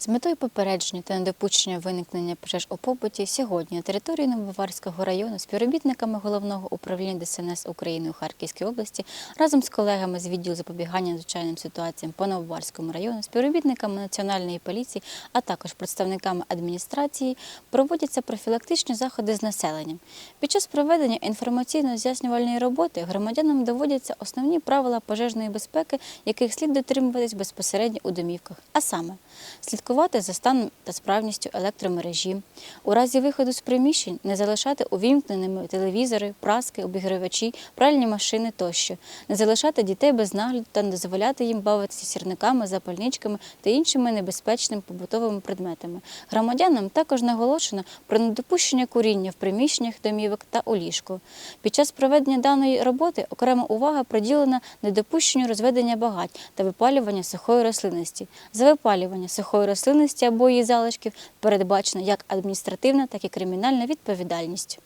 З метою попередження та недопущення виникнення пожеж у побуті сьогодні на території Новобаварського району співробітниками головного управління ДСНС України у Харківській області разом з колегами з відділу запобігання надзвичайним ситуаціям по Новобаварському району, співробітниками національної поліції, а також представниками адміністрації проводяться профілактичні заходи з населенням. Під час проведення інформаційно-з'яснювальної роботи громадянам доводяться основні правила пожежної безпеки, яких слід дотримуватись безпосередньо у домівках, а саме слідкувати за станом та справністю електромережі, у разі виходу з приміщень не залишати увімкненими телевізори, праски, обігрівачі, пральні машини тощо, не залишати дітей без нагляду та не дозволяти їм бавитися сірниками, запальничками та іншими небезпечними побутовими предметами. Громадянам також наголошено про недопущення куріння в приміщеннях домівок та у ліжку. Під час проведення даної роботи окрема увага приділена недопущенню розведення багать та випалювання сухої рослинності. За випалювання сухої рослинності або її залишків передбачена як адміністративна, так і кримінальна відповідальність.